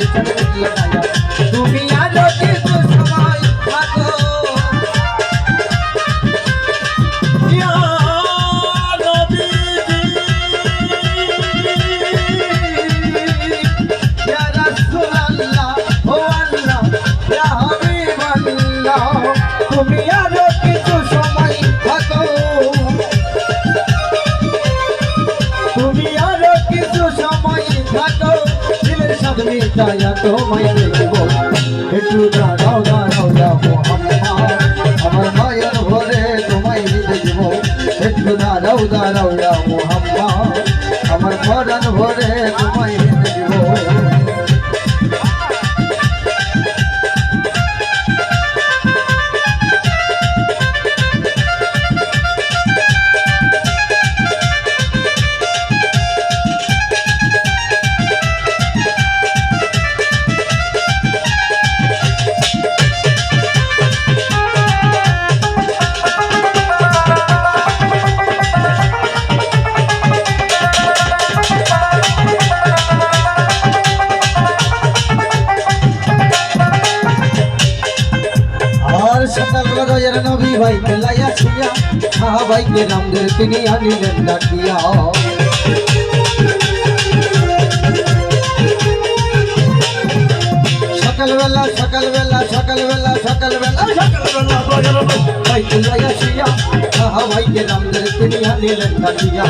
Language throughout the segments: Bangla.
¡Gracias! সাথে মিটাইয়া তোমায় দেখব একটু দাঁড়াও দাঁড়াও যাব আমার মায়ের ঘরে তোমায় দেখব একটু দাঁড়াও দাঁড়াও আর সকালবেলা রয়ের নবী ভাই পেলাইয়া ছিয়া। সাহাবাইকে রামদের তিনি আনিলেন ডাকিয়া। সকালবেলা সকালবেলা সকালবেলা সকালবেলা। সকালবেলা রয়ের ভাই পেলাইয়া ছিয়া। সাহাবাইকে রামদের তিনি আনিলেন ডাকিয়া।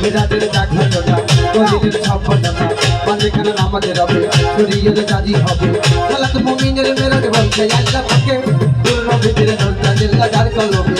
মিরাজের দেখা জোড়া কলিদের সাফল্যতা মাঝখানে আমাদের হবে, শরীরের কাজী হবে। সালাত মুমিনের আল্লাহ পাকে। পূর্ণ নন্দা জিল্লা যার কলবে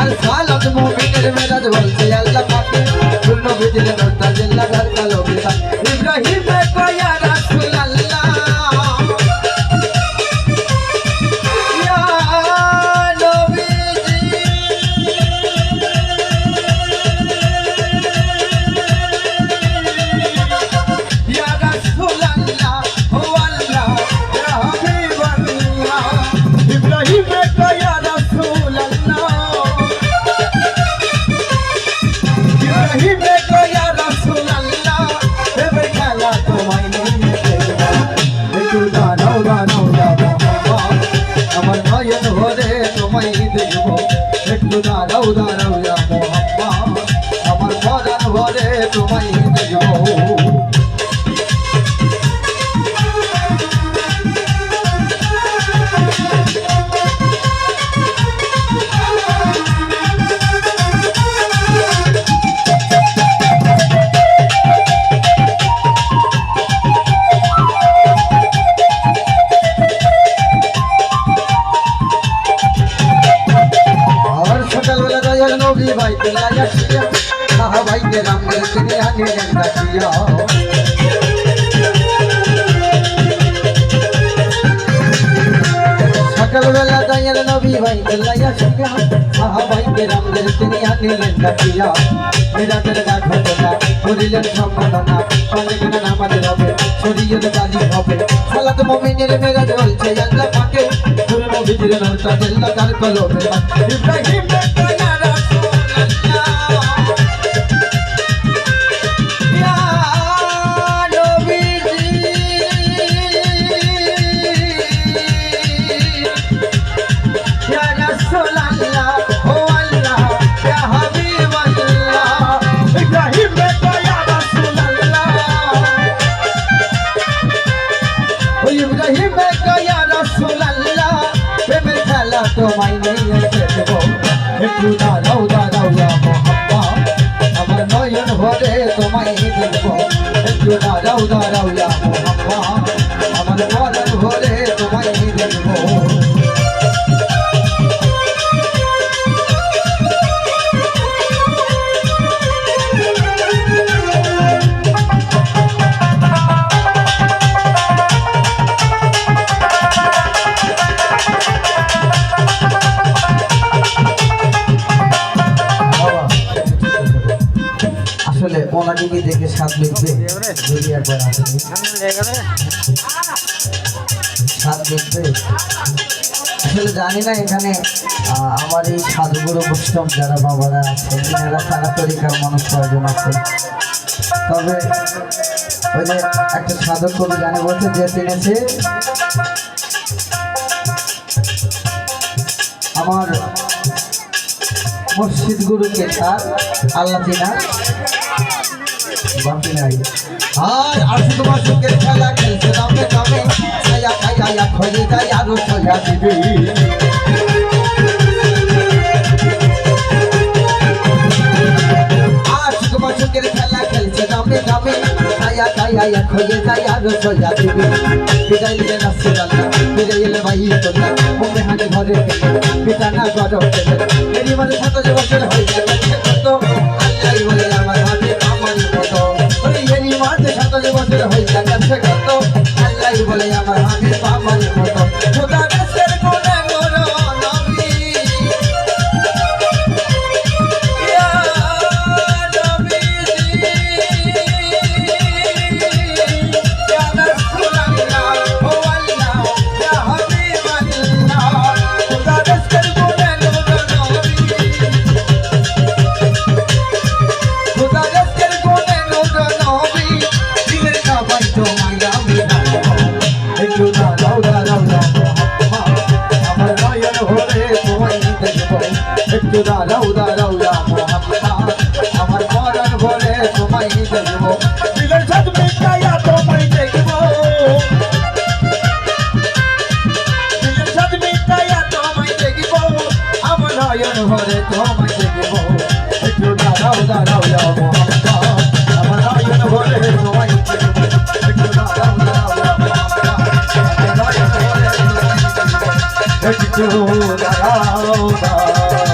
আর সালাত মুমিনের মেরাজ বলছে, আল্লাহ পাকে। পূর্ণ ভিতরে নন্দা জিল্লা যার কলবে দাঁড়াও দাঁড়াও মোহাম্মদ আমার পরাণ ভরে তোমায় দয়াল নবী ভাই পেলা যাচ্ছিয়া সাহা ভাইকে রামদের তিনি আনিলেন ডাকিয়া সকালবেলা দয়াল নবী ভাই পেলা যাচ্ছিয়া সাহা ভাইকে রামদের তিনি আনিলেন ডাকিয়া মিরাজের ঘটনা, করিলেন সম্মাননা পালিকেন আমাদের হবে শরীয়ত কাজী হবে সালাত মুমিনের মেরাজ বলছে, আল্লাহ পাকে পূর্ণ ভিতরে নরতা জেল্লা তার কলবে ইব্রাহিম তোমায় নিয়ে খেলব একটু দাঁড়াও দাঁড়াও ইয়া মোহাম্মদ আমার নয়ন ভরে তোমায় দেখব একটু দাঁড়াও দাঁড়াও ইয়া দেখে স্বাদ যদি স্বাদ আসলে জানি না এখানে আমার এই সাধুগুরু বৈষ্ণব যারা বাবারা আছে এনারা তারা তরিকার মানুষ কয়েকজন আছে তবে ওই যে একটা সাধক কবি গানে বলছে যে চিনেছে আমার মসজিদ গুরুকে তার আল্লাহ চিনা। বাপি নাই। আর আসু তোমার সুখের খেলা খেলছে দামে দামে ছায়া খায়া খোঁজে যাই আরও ছয়া দিবি। আজ তোমার সুখের খেলা খেলছে দামে দামে ছায়া খায়া খোঁজে যাই আরও ছয়া দিবি। বিদায় দিলে নাচছে রান্না বিদায় এলে ঘরে পিতা না গরম দাঁড়াও দাঁড়াও আমার মরণ ভরে তোমায় দেখব দিলের সাথে মিটাইয়া তোমায় দেখব দিলের সাথে মিটাইয়া তোমায় দেখব আমার নয়ন ভরে তোমায় দেখব একটু দাঁড়াও দাঁড়াও আমার নয়ন ভরে তোমায় দেখব একটু দাঁড়াও দাঁড়াও একটু দাঁড়াও দাঁড়াও